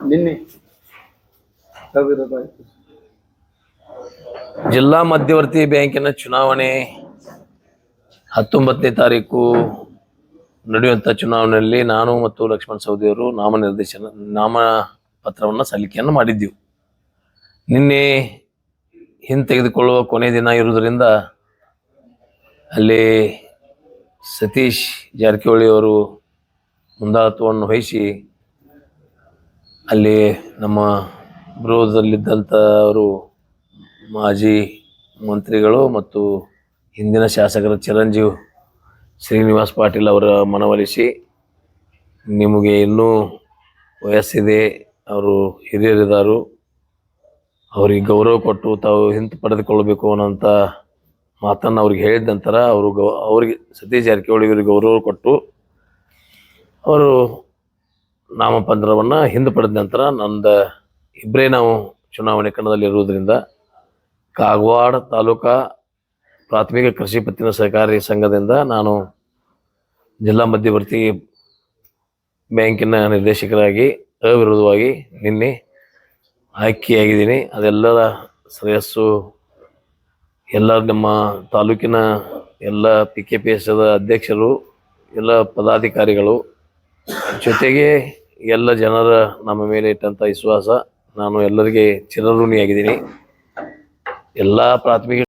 ನಿನ್ನೆ. ಜಿಲ್ಲಾ ಮಧ್ಯವರ್ತಿ ಬ್ಯಾಂಕಿನ ಚುನಾವಣೆ ಹತ್ತೊಂಬತ್ತನೇ ತಾರೀಕು ನಡೆಯುವಂಥ ಚುನಾವಣೆಯಲ್ಲಿ ನಾನು ಮತ್ತು ಲಕ್ಷ್ಮಣ್ ಸವದಿಯವರು ನಾಮನಿರ್ದೇಶನ, ನಾಮಪತ್ರವನ್ನು ಸಲ್ಲಿಕೆಯನ್ನು ಮಾಡಿದ್ದೆವು. ನಿನ್ನೆ ಹಿಂತೆಗೆದುಕೊಳ್ಳುವ ಕೊನೆ ದಿನ ಇರುವುದರಿಂದ ಅಲ್ಲಿ ಸತೀಶ್ ಜಾರಕಿಹೊಳಿ ಅವರು ಮುಂದಾಳತ್ವವನ್ನು ವಹಿಸಿ ಅಲ್ಲಿ ನಮ್ಮ ವಿರೋಧದಲ್ಲಿದ್ದಂಥವರು ಮಾಜಿ ಮಂತ್ರಿಗಳು ಮತ್ತು ಹಿಂದಿನ ಶಾಸಕರ ಚಿರಂಜೀವಿ ಶ್ರೀನಿವಾಸ್ ಪಾಟೀಲ್ ಅವರ ಮನವೊಲಿಸಿ ನಿಮಗೆ ಇನ್ನೂ ವಯಸ್ಸಿದೆ, ಅವರು ಹಿರಿಯರಿದ್ದಾರು, ಅವರಿಗೆ ಗೌರವ ಕೊಟ್ಟು ತಾವು ಹಿಂತು ಪಡೆದುಕೊಳ್ಳಬೇಕು ಅನ್ನೋಂಥ ಮಾತನ್ನು ಅವ್ರಿಗೆ ಹೇಳಿದ ನಂತರ ಅವರು ಗೌ, ಅವರಿಗೆ ಸತೀಶ್ ಜಾರಕಿಹೊಳಿ ಅವರಿಗೆ ಗೌರವ ಕೊಟ್ಟು ಅವರು ನಾಮಪತ್ರವನ್ನು ಹಿಂದೆ ಪಡೆದ ನಂತರ ನಂದು ಇಬ್ಬರೇ ನಾವು ಚುನಾವಣೆ ಕಣದಲ್ಲಿ ಇರುವುದರಿಂದ ಕಾಗವಾಡ ತಾಲೂಕಾ ಪ್ರಾಥಮಿಕ ಕೃಷಿ ಪತ್ತಿನ ಸಹಕಾರಿ ಸಂಘದಿಂದ ನಾನು ಜಿಲ್ಲಾ ಮಧ್ಯವರ್ತಿ ಬ್ಯಾಂಕಿನ ನಿರ್ದೇಶಕರಾಗಿ ಅವಿರೋಧವಾಗಿ ನಿನ್ನೆ ಆಯ್ಕೆಯಾಗಿದ್ದೀನಿ. ಅದೆಲ್ಲರ ಶ್ರೇಯಸ್ಸು ಎಲ್ಲ ನಮ್ಮ ತಾಲೂಕಿನ ಎಲ್ಲ ಪಿ ಕೆ ಪಿ ಎಸ್ ಅಧ್ಯಕ್ಷರು, ಎಲ್ಲ ಪದಾಧಿಕಾರಿಗಳು ಜೊತೆಗೆ ಎಲ್ಲ ಜನರ ನಮ್ಮ ಮೇಲೆ ಇಟ್ಟಂಥ ವಿಶ್ವಾಸ. ನಾನು ಎಲ್ಲರಿಗೆ ಚಿರಋಣಿಯಾಗಿದ್ದೀನಿ. ಎಲ್ಲ ಪ್ರಾಥಮಿಕ